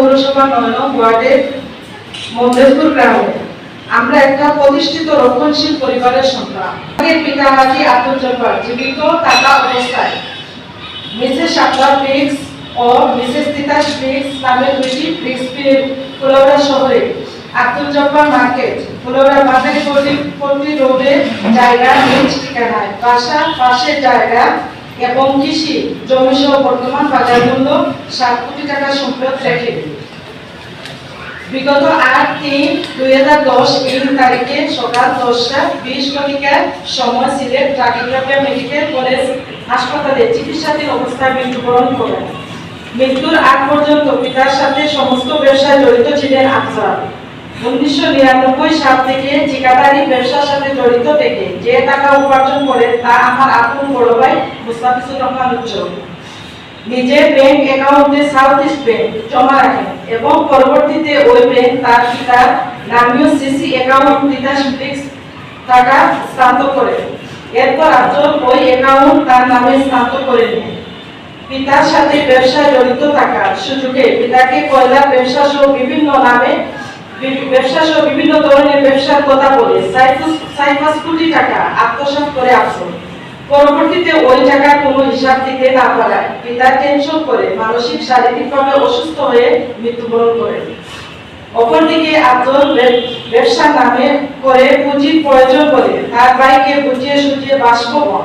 পৌরসভা নয় নং ওয়ার্ডের মন্দেরপুর গ্রামে। আমরা একটা প্রতিষ্ঠিত রক্ষণশীল পরিবারের সন্তান পিতা হাজি আব্দুল জব্বার জীবিত থাকা অবস্থায় মিসেস শাপলা ব্রিক্স ও মিসেস তিতাস ব্রিক্স নামে দুইটি ব্রিক্স ফুলৌরা শহরে আব্দুল মার্কেট ফুলৌরা বাজারি পল্লী রোডে জায়গা নিজ ঠিকানায়। বাসা পাশের জায়গা এবং কৃষি জমি সহ বর্তমান বাজার মূল্য সাত কোটি টাকা সম্পদ রেখে বিগত আট তিন দুই হাজার দশ তিন তারিখে সকাল দশটা বিশ ঘটিকার সময় সিলেট ট্রাকিগ্রাফিয়া মেডিকেল কলেজ হাসপাতালে চিকিৎসাধীন অবস্থায় মৃত্যুবরণ করেন। মৃত্যুর আগ পর্যন্ত পিতার সাথে সমস্ত ব্যবসায় জড়িত ছিলেন আফজাল। উনিশশো নিরানব্বই সাল থেকে ঠিকাদারি ব্যবসার সাথে জড়িত থেকে যে টাকা উপার্জন করে তা আমার আপন বড় ভাই মুস্তাফিজুর রহমান উজ্জ্বল নিজের ব্যাংক অ্যাকাউন্টে সাউথ ইস্ট ব্যাংক জমা রাখেন এবং পরবর্তীতে ওই ব্যাংক তার পিতার নামীয় সিসি অ্যাকাউন্ট তিতাস ব্রিক্স টাকা স্থানান্তর করে। এরপর আফজল ওই অ্যাকাউন্ট তার নামে স্থানান্তর করে নেন পিতার সাথে ব্যবসায় জড়িত থাকার সুযোগে পিতাকে কয়লা ব্যবসা সহ বিভিন্ন নামে ব্যবসা সহ বিভিন্ন ধরনের ব্যবসার কথা বলে সাইফাস কোটি টাকা করে আফজল পরবর্তীতে ওই টাকার কোনো হিসাব দিতে না পারায় পিতা টেনশন করে মানসিক, শারীরিকভাবে অসুস্থ হয়ে মৃত্যুবরণ অপরদিকে আব্দুল বে- ব্যবসার নামে করে পুঁজির প্রয়োজন বলে। তার ভাইকে বুঝিয়ে সুঝিয়ে বাসভবন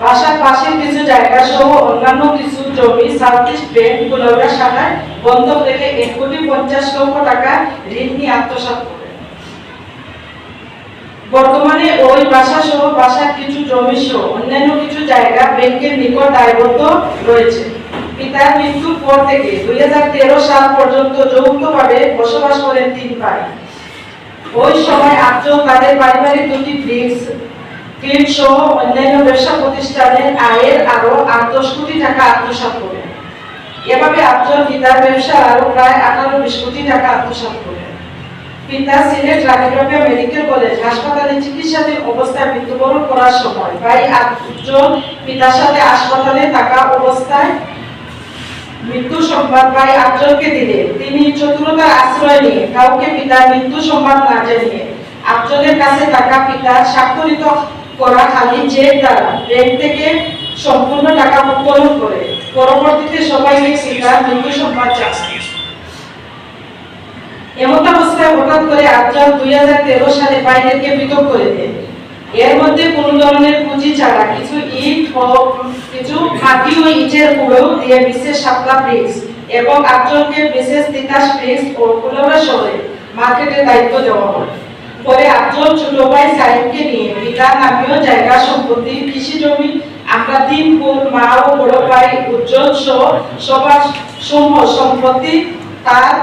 বাসার পাশে কিছু জায়গা সহ অন্যান্য কিছু জমি সাউথ ইস্ট ব্যাংক শাখায় বন্ধক এক কোটি পঞ্চাশ লক্ষ টাকা ঋণ নিয়ে আত্মসাৎ করেন বর্তমানে ওই বাসা সহ বাসার কিছু জমি সহ অন্যান্য কিছু জায়গা ব্যাংকের নিকট দায়বদ্ধ রয়েছে। পিতার মৃত্যুর পর থেকে দুই হাজার তেরো সাল পর্যন্ত যৌথভাবে বসবাস করেন তিন ভাই। ওই সময় আফজল তাদের পারিবারিক দুটি ব্রিক্স ক্লিপ সহ অন্যান্য ব্যবসা প্রতিষ্ঠানের আয়ের আরও আট দশ কোটি টাকা আত্মসাৎ করেন। এভাবে আফজল পিতার ব্যবসার আরও প্রায় আঠারো বিশ কোটি টাকা আত্মসাৎ করেন পিতা সিলেট রানীরবিয়া মেডিকেল কলেজ হাসপাতালে চিকিৎসাধীন অবস্থায় মৃত্যুবরণ করার সময় ভাই আফজল পিতার সাথে হাসপাতালে থাকা অবস্থায় মৃত্যু সংবাদ ভাই আফজলকে দিলে। তিনি চতুরতার আশ্রয় নিয়ে কাউকে পিতার মৃত্যু সংবাদ না জানিয়ে আফজলের কাছে থাকা পিতার স্বাক্ষরিত করা খালি চেক দ্বারা। ব্যাংক থেকে সম্পূর্ণ টাকা উত্তোলন করে। পরবর্তীতে সবাইকে পিতার মৃত্যু সংবাদ জানায় এমন অবস্থায় হঠাৎ করে আফজাল দুই হাজার তেরো সালে বাইরেকে পৃথক করে দেন এর মধ্যে কোন ধরনের পুঁজি ছাড়া কিছু ইট ও কিছু ও ইটের গুঁড়ো দিয়ে বিশেষ সাপলা ব্রিক্স এবং বিশেষ তিতাস ও শহরে মার্কেটের দায়িত্ব দেওয়া হয়। পরে আফজল ছোট ভাই সাহেবকে নিয়ে পিতা নামীয় জায়গা সম্পত্তি কৃষি জমি আমরা তিন বোন মা ও বড় ভাই, উজ্জ্বল সহ সবার সমূহ সম্পত্তি তার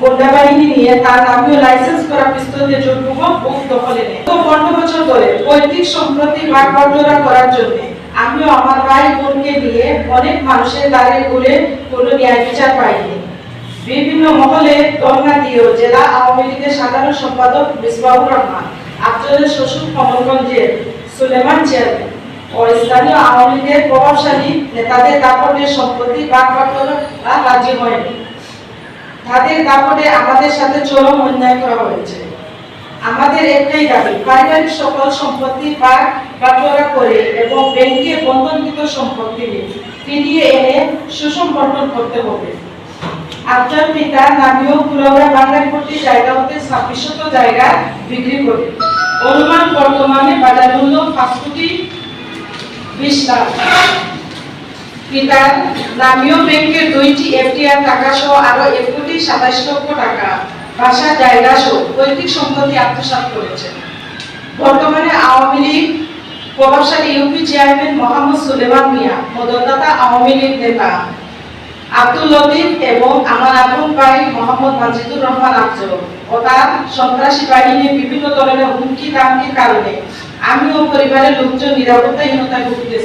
গোন্ডা বাহিনী নিয়ে তার নামীয় লাইসেন্স করা পিস্তল দিয়ে জোরপূর্বক বুক দখলে পনেরো বছর ধরে পৈতৃক সম্পত্তি ভাগ করার জন্য আমিও আমার ভাই বোনকে নিয়ে অনেক মানুষের দ্বারে ঘুরে কোনো ন্যায় বিচার পাইনি। বিভিন্ন মহলে ধর্ণা দিয়েও জেলা আওয়ামী লীগের সাধারণ সম্পাদক মিসবাহুর রহমান, আফজলের শ্বশুর কমলগঞ্জের সুলেমান চেয়ারম্যান ও স্থানীয় আওয়ামী লীগের প্রভাবশালী নেতাদের দাপটের সম্পত্তি বন্টনা রাজি হয়নি। তাদের দাপটে আমাদের সাথে চরম অন্যায় করা হয়েছে। আমাদের একটাই দাবি, পারিবারিক সকল সম্পত্তি ভাগ বাটোয়ারা করে এবং ব্যাংকে বন্ধনকৃত সম্পত্তি ফিরিয়ে এনে সুষম বন্টন করতে হবে। আপনার পিতা নামীয় কুলাউড়া বাংলাপট্টি জায়গা হতে ছাব্বিশ জায়গা বিক্রি করে। অনুমান বর্তমানে বাজার মূল্য পাঁচ কোটি বিশ লাখ। পিতার নামীয় ব্যাংকের দুইটি এফডিআর টাকা সহ আরও এক কোটি সাতাশ লক্ষ টাকা। বাসা জায়গা সহ পৈতৃক সম্পত্তি আত্মসাৎ করেছে বর্তমানে আওয়ামী লীগ প্রভাবশালী ইউপি চেয়ারম্যান মোহাম্মদ সুলেমান মিয়া, মদতদাতা আওয়ামী লীগ নেতা আব্দুল লতিফ এবং আমার আপন ভাই মোহাম্মদ মাজিদুর রহমান আফজল ও তার সন্ত্রাসী বাহিনীর বিভিন্ন ধরনের হুমকি দামকির কারণে আমি ও পরিবারের লোকজন নিরাপত্তাহীনতায় ভুগতেছি।